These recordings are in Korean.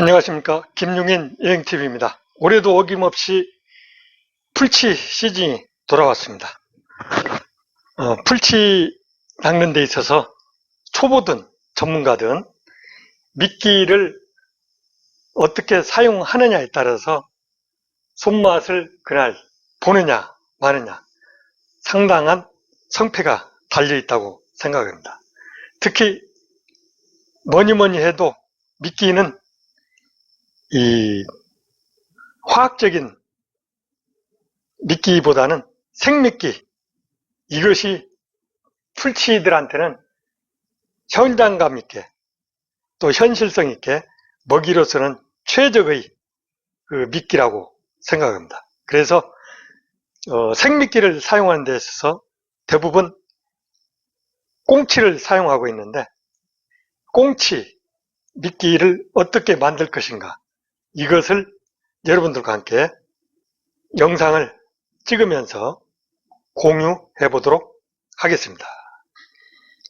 안녕하십니까 김용인 여행TV입니다. 올해도 어김없이 풀치 시즌이 돌아왔습니다. 어, 풀치 낚는 데 있어서 초보든 전문가든 미끼를 어떻게 사용하느냐에 따라서 손맛을 그날 보느냐 마느냐 상당한 성패가 달려있다고 생각합니다. 특히 뭐니 뭐니 해도 미끼는 이 화학적인 미끼보다는 생미끼 이것이 풀치들한테는 현장감 있게 또 현실성 있게 먹이로서는 최적의 그 미끼라고 생각합니다. 그래서 어, 생미끼를 사용하는 데 있어서 대부분 꽁치를 사용하고 있는데 꽁치 미끼를 어떻게 만들 것인가 이것을 여러분들과 함께 영상을 찍으면서 공유해 보도록 하겠습니다.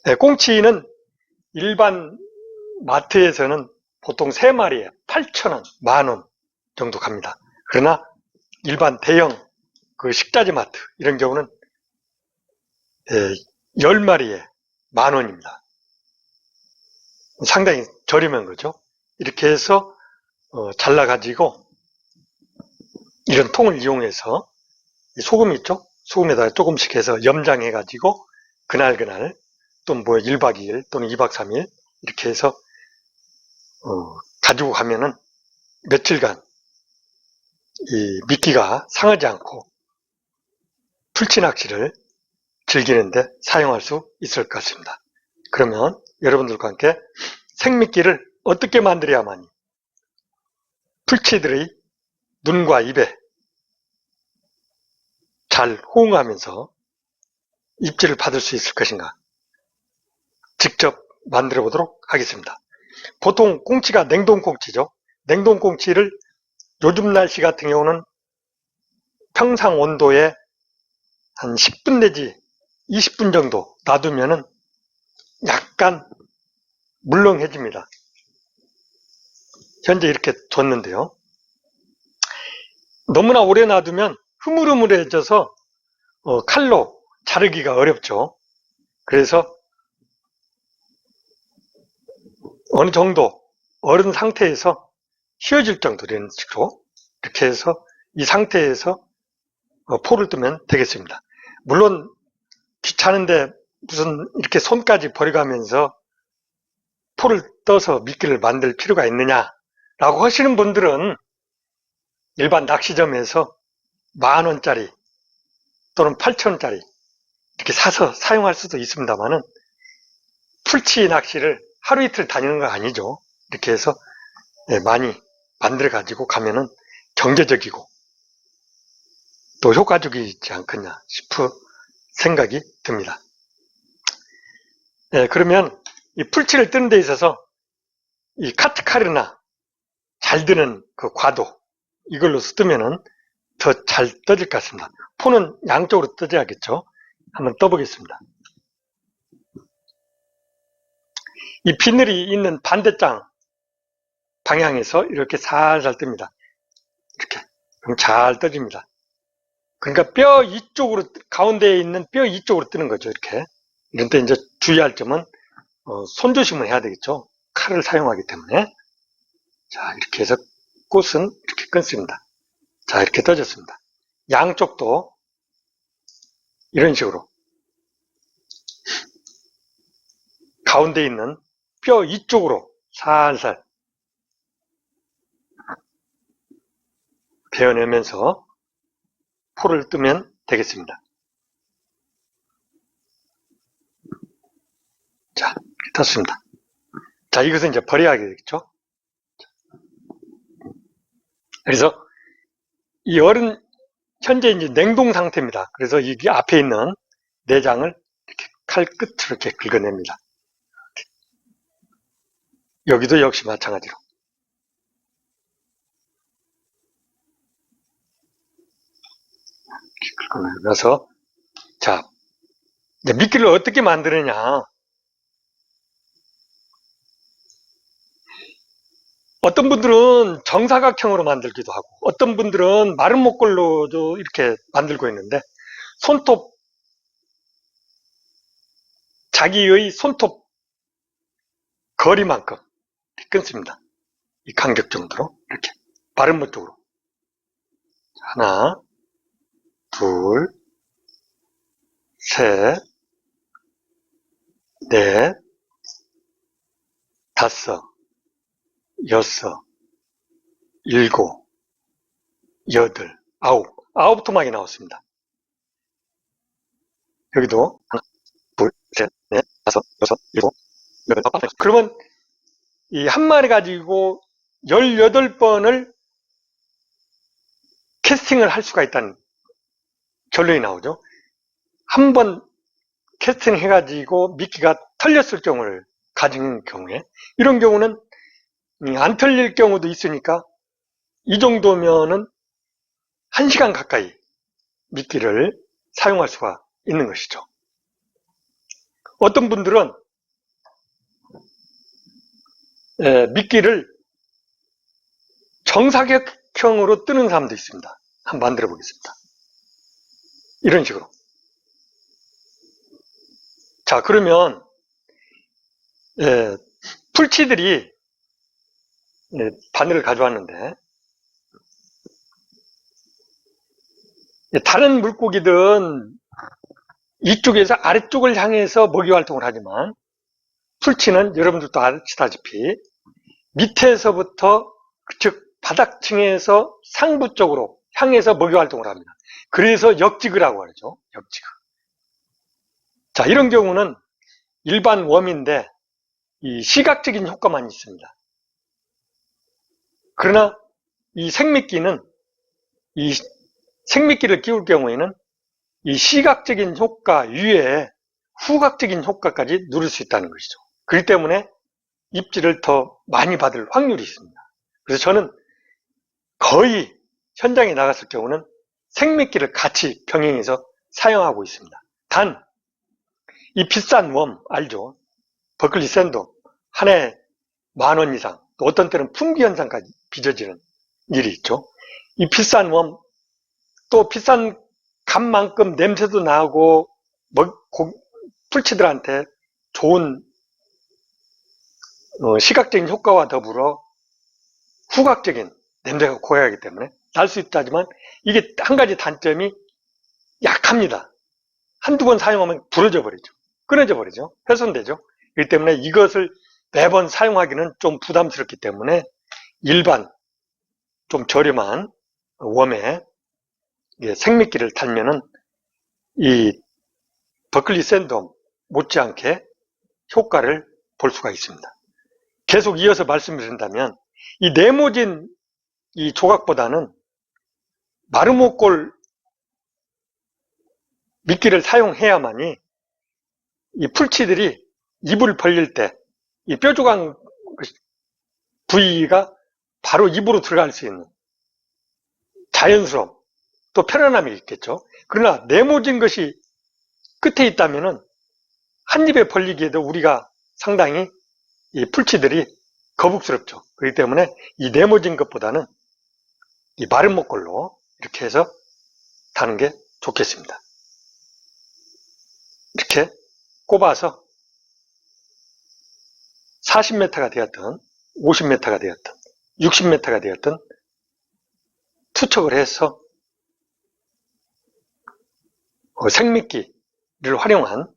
네, 꽁치는 일반 마트에서는 보통 3마리에 8,000원, 만원 정도 갑니다. 그러나 일반 대형 그 식자재 마트 이런 경우는 10마리에 만원입니다. 상당히 저렴한 거죠. 이렇게 해서 어, 잘라가지고 이런 통을 이용해서 소금 있죠? 소금에다가 조금씩 해서 염장해가지고 그날그날 또 뭐 1박 2일 또는 2박 3일 이렇게 해서 어, 가지고 가면은 며칠간 이 미끼가 상하지 않고 풀치 낚시를 즐기는데 사용할 수 있을 것 같습니다. 그러면 여러분들과 함께 생미끼를 어떻게 만들어야만이 풀치들의 눈과 입에 잘 호응하면서 입질을 받을 수 있을 것인가 직접 만들어 보도록 하겠습니다. 보통 꽁치가 냉동 꽁치죠. 냉동 꽁치를 요즘 날씨 같은 경우는 평상 온도에 한 10분 내지 20분 정도 놔두면은 약간 물렁해집니다. 현재 이렇게 뒀는데요. 너무나 오래 놔두면 흐물흐물해져서 어, 칼로 자르기가 어렵죠. 그래서 어느 정도 얼은 상태에서 휘어질 정도 이런 식으로 이렇게 해서 이 상태에서 어, 포를 뜨면 되겠습니다. 물론 귀찮은데 무슨 이렇게 손까지 버려가면서 포를 떠서 미끼를 만들 필요가 있느냐 라고 하시는 분들은 일반 낚시점에서 만 원짜리 또는 8천 원짜리 이렇게 사서 사용할 수도 있습니다만은 풀치 낚시를 하루 이틀 다니는 거 아니죠. 이렇게 해서 예, 많이 만들어 가지고 가면은 경제적이고 또 효과적이지 않겠냐 싶은 생각이 듭니다. 예, 그러면 이 풀치를 뜨는 데 있어서 이 카트카르나 잘 드는 그 과도 이걸로 쓰면은 더 잘 떠질 것 같습니다. 포는 양쪽으로 떠져야겠죠. 한번 떠보겠습니다. 이 비늘이 있는 반대장 방향에서 이렇게 살살 뜹니다. 이렇게 그럼 잘 떠집니다. 그러니까 뼈 이쪽으로 가운데에 있는 뼈 이쪽으로 뜨는 거죠. 이렇게 이런 때 이제 주의할 점은 어, 손조심을 해야 되겠죠. 칼을 사용하기 때문에 자 이렇게 해서 꽃은 이렇게 끊습니다. 자 이렇게 떠졌습니다. 양쪽도 이런 식으로 가운데 있는 뼈 이쪽으로 살살 베어내면서 포를 뜨면 되겠습니다. 자, 떴습니다. 자, 이것은 이제 버려야 되겠죠? 그래서 이 얼은 현재 이제 냉동 상태입니다. 그래서 여기 앞에 있는 내장을 이렇게 칼 끝으로 이렇게 긁어냅니다. 여기도 역시 마찬가지로. 이렇게 긁어내면서 자, 이제 미끼를 어떻게 만드느냐. 어떤 분들은 정사각형으로 만들기도 하고 어떤 분들은 마른 목걸로도 이렇게 만들고 있는데 손톱 자기의 손톱 거리만큼 끊습니다. 이 간격 정도로 이렇게 마른 쪽으로 하나 둘 셋, 넷, 다섯, 여섯, 일곱, 여덟, 아홉. 아홉 토막이 나왔습니다. 여기도 하나, 둘, 셋, 넷, 다섯, 여섯, 일곱, 여덟, 아홉. 그러면 이 한 마리 가지고 18번을 캐스팅을 할 수가 있다는 결론이 나오죠. 한 번 캐스팅 해가지고 미끼가 털렸을 경우를 가진 경우에 이런 경우는 음, 안 털릴 경우도 있으니까 이 정도면은 1시간 가까이 미끼를 사용할 수가 있는 것이죠. 어떤 분들은 에, 미끼를 정사각형으로 뜨는 사람도 있습니다. 한번 만들어 보겠습니다. 이런 식으로. 자, 그러면, 예, 풀치들이 예, 바늘을 가져왔는데, 예, 다른 물고기들은 이쪽에서 아래쪽을 향해서 먹이 활동을 하지만, 풀치는 여러분들도 아시다시피, 밑에서부터, 즉, 바닥층에서 상부 쪽으로 향해서 먹이 활동을 합니다. 그래서 역지그라고 하죠. 역지그. 자, 이런 경우는 일반 웜인데 이 시각적인 효과만 있습니다. 그러나 이 생미끼는 이 생미끼를 끼울 경우에는 이 시각적인 효과 위에 후각적인 효과까지 누릴 수 있다는 것이죠. 그렇기 때문에 입질을 더 많이 받을 확률이 있습니다. 그래서 저는 거의 현장에 나갔을 경우는 생미끼를 같이 병행해서 사용하고 있습니다. 단, 이 비싼 웜, 알죠? 버클리 샌도, 한해 만 원 이상, 또 어떤 때는 품귀 현상까지 빚어지는 일이 있죠. 이 비싼 웜, 또 비싼 값만큼 냄새도 나고, 뭐, 고, 풀치들한테 좋은 어, 시각적인 효과와 더불어 후각적인 냄새가 고약하기 때문에 날 수 있다지만 이게 한 가지 단점이 약합니다. 한두 번 사용하면 부러져 버리죠. 끊어져 버리죠. 훼손되죠. 그렇기 때문에 이것을 매번 사용하기는 좀 부담스럽기 때문에 일반 좀 저렴한 웜에 생미끼를 달면은 이 버클리 샌덤 못지않게 효과를 볼 수가 있습니다. 계속 이어서 말씀드린다면 이 네모진 이 조각보다는 마르모골 미끼를 사용해야만이 이 풀치들이 입을 벌릴 때이 뾰족한 부위가 바로 입으로 들어갈 수 있는 자연스러움 또 편안함이 있겠죠. 그러나 네모진 것이 끝에 있다면은 한 입에 벌리기에도 우리가 상당히 이 풀치들이 거북스럽죠. 그렇기 때문에 이 네모진 것보다는 이 마른 목걸로 이렇게 해서 다는 게 좋겠습니다. 이렇게 꼽아서 40m가 되었던 50m가 되었던 60m가 되었던 투척을 해서 그 생미끼를 활용한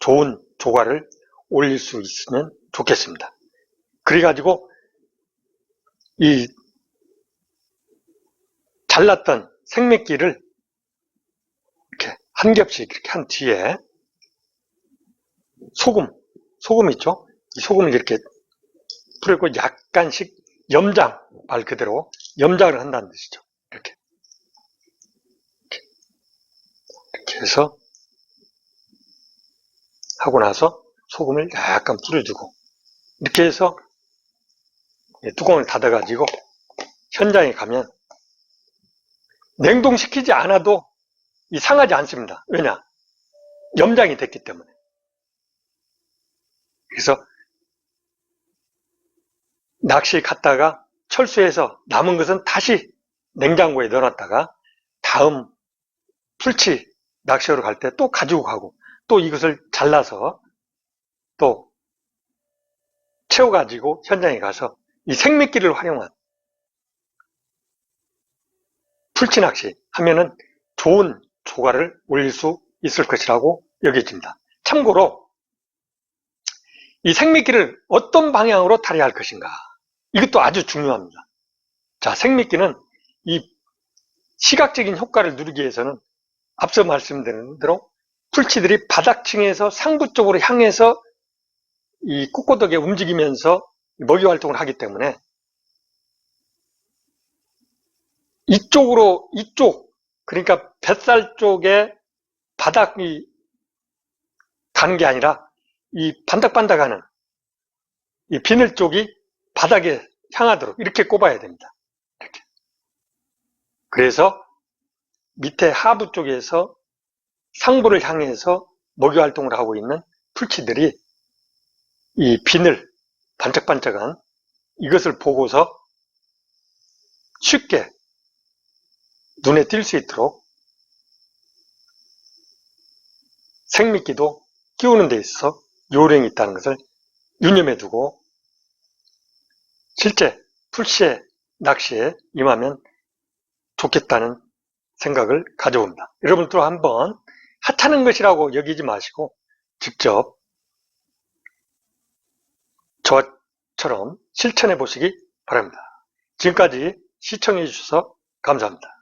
좋은 조과를 올릴 수 있으면 좋겠습니다. 그래가지고 이 잘랐던 생맥기를 이렇게 한 겹씩 이렇게 한 뒤에 소금, 소금 있죠? 이 소금을 이렇게 뿌리고 약간씩 염장, 말 그대로 염장을 한다는 뜻이죠. 이렇게. 이렇게 해서 하고 나서 소금을 약간 뿌려주고 이렇게 해서 뚜껑을 닫아가지고 현장에 가면 냉동시키지 않아도 이 상하지 않습니다. 왜냐? 염장이 됐기 때문에. 그래서 낚시 갔다가 철수해서 남은 것은 다시 냉장고에 넣어놨다가 다음 풀치 낚시하러 갈 때 또 가지고 가고 또 이것을 잘라서 또 채워가지고 현장에 가서 이 생미끼를 활용한 풀치 낚시 하면은 좋은 조과를 올릴 수 있을 것이라고 여겨집니다. 참고로 이 생미끼를 어떤 방향으로 탈의할 것인가 이것도 아주 중요합니다. 자, 생미끼는 이 시각적인 효과를 누리기 위해서는 앞서 말씀드린 대로 풀치들이 바닥층에서 상부 쪽으로 향해서 이 꼿꼿하게 움직이면서 먹이 활동을 하기 때문에 이쪽으로 이쪽 그러니까 뱃살 쪽에 바닥이 가는 게 아니라 이 반짝반짝하는 이 비늘 쪽이 바닥에 향하도록 이렇게 꼽아야 됩니다. 이렇게. 그래서 밑에 하부 쪽에서 상부를 향해서 먹이 활동을 하고 있는 풀치들이 이 비늘 반짝반짝한 이것을 보고서 쉽게 눈에 띌 수 있도록 생미끼도 끼우는 데 있어서 요령이 있다는 것을 유념해 두고 실제 풀시에 낚시에 임하면 좋겠다는 생각을 가져옵니다. 여러분도 한번 하찮은 것이라고 여기지 마시고 직접 저처럼 실천해 보시기 바랍니다. 지금까지 시청해 주셔서 감사합니다.